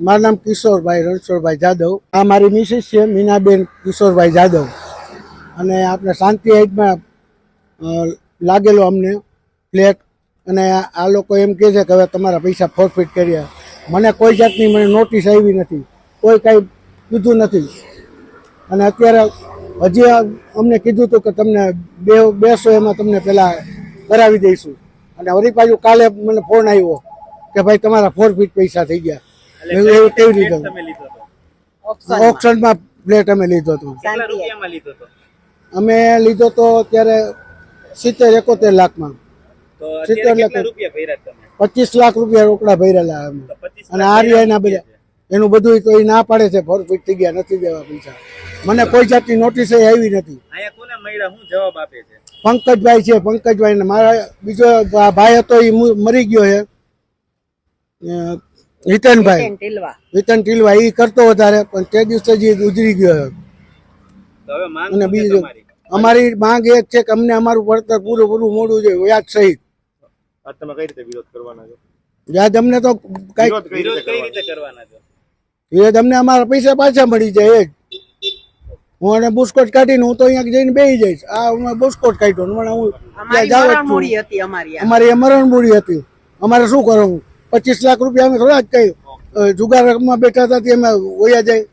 મારું નામ કિશોરભાઈ રણછોડભાઈ જાદવ. આ મારી મિસિસ છે, મીનાબેન કિશોરભાઈ જાદવ. અને આપણે શાંતિ હાઇટમાં લાગેલો અમને ફ્લેટ અને આ- લોકો એમ કહે છે કે હવે તમારા પૈસા ફોરફિટ કર્યા. મને કોઈ જાતની મને નોટિસ આવી નથી. કોઈ કાંઈ કીધું નથી. અને અત્યારે હજી અમને કીધું હતું કે તમને બે, બેસો એમાં તમને પહેલાં કરાવી દઈશું. અને વળી પાછું કાલે મને ફોન આવ્યો કે ભાઈ તમારા ફોરફિટ પૈસા થઈ ગયા. એવું કેવી રીતે? લીધો ઓપ્શનમાં ફ્લેટ અમે લીધો હતો. અમે લીધો તો ત્યારે સિત્તેર એકોતેર લાખમાં. સિત્તેર લાખ. પચીસ લાખ રૂપિયા રોકડા ભરેલા અમે. અને આર્યના બધા એનું બધું તો એ ના પાડે છે ફોર ફીટ થઈ ગયા નથી દેવા પૈસા. મને કોઈ જાતની નોટિસ આવી નથી. અહીંયા કોને મળ્યા? શું જવાબ આપે છે? પંકજભાઈ છે પંકજભાઈ ને મારા બીજો ભાઈ હતો એ મરી ગયો છે. હિતનભાઈ ટીલવા. હિતન ટીલવા એ કરતો વધારે પણ તે દિવસે જ ગુજરી ગયો હવે અને બીજું અમારી માંગ એક છે કે અમને અમારું વળતર પૂરું પૂરું મોડું જોઈએ વ્યાજ સહિત. તમે કઈ રીતે વિરોધ કરવાના છો? વ્યાજ અમને તો કઈ વિરોધ કઈ વિરોધ રીતે કઈ કરવાનો રીતે કરવાના છો? વ્યાજ અમને અમારા પૈસા પાછા મળી જાય એ જ. હું અને બુસ્કોટ કાઢીને હું તો અહીંયા જઈને બેસી જઈશ. આ હું બુસ્કોટ કાઢ્યો પણ હું ત્યાં અમારી મરણ મૂડી હતી. અમારે શું કરવું? પચીસ લાખ રૂપિયા અમે થોડા જ કઈ જુગાર જુગારમાં બેઠા હતા, તે અમે વયા જાય.